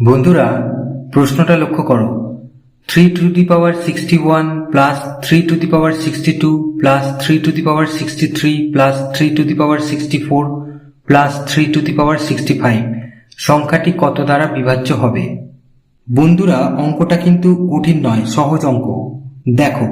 বন্ধুরা, প্রশ্নটা লক্ষ্য করো। Three to the power sixty one plus three to the power sixty two plus three to the power sixty three plus three to the power sixty four plus three to the power sixty five সংখ্যাটি কত দ্বারা বিভাজ্য হবে? বন্ধুরা, অঙ্কটা কিন্তু কঠিন নয়, সহজ অঙ্ক। দেখো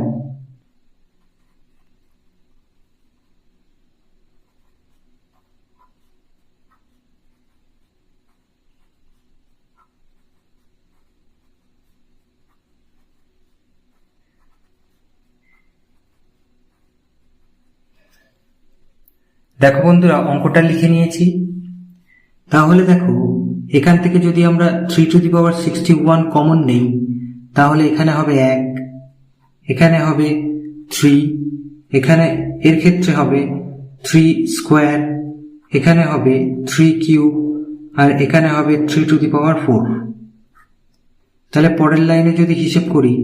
দেখো বন্ধুরা, অঙ্কটা লিখে নিয়েছি। তাহলে দেখো, এখান থেকে যদি আমরা three to the power sixty one common নেই, তাহলে এখানে হবে এক, এখানে হবে থ্রি এখানে এর ক্ষেত্রে হবে থ্রি স্কোয়ার এখানে হবে থ্রি কিউব আর এখানে হবে three to the power four তাহলে পরের লাইনে যদি হিসেব করি,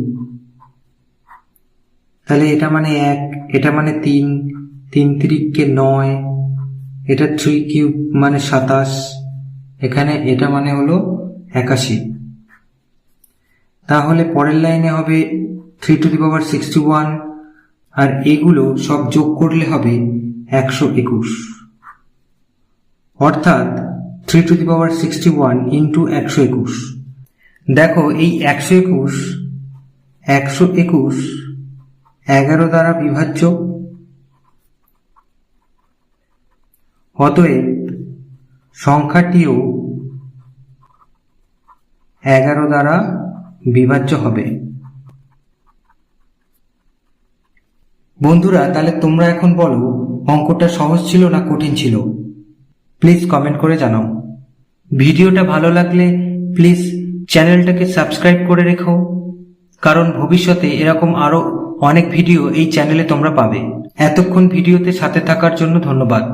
তাহলে এটা মানে এক, এটা মানে তিন তিন তিরিককে নয়, এটা থ্রি কিউব মানে সাতাশ, এখানে এটা মানে হলো একাশি। তাহলে পরের লাইনে হবে three to the power sixty one, আর এগুলো সব যোগ করলে হবে একশো একুশ। অর্থাৎ three to the power sixty one into একশো একুশ। দেখো এই একশো একুশ একশো একুশ, এগারো দ্বারা বিভাজ্য অতএব সংখ্যাটিও এগারো দ্বারা বিভাজ্য হবে। বন্ধুরা, তাহলে তোমরা এখন বলো, অঙ্কটা সহজ ছিল না কঠিন ছিল? প্লিজ কমেন্ট করে জানাও। ভিডিওটা ভালো লাগলে প্লিজ চ্যানেলটাকে সাবস্ক্রাইব করে রেখো, কারণ ভবিষ্যতে এরকম আরও অনেক ভিডিও এই চ্যানেলে তোমরা পাবে। এতক্ষণ ভিডিওতে সাথে থাকার জন্য ধন্যবাদ।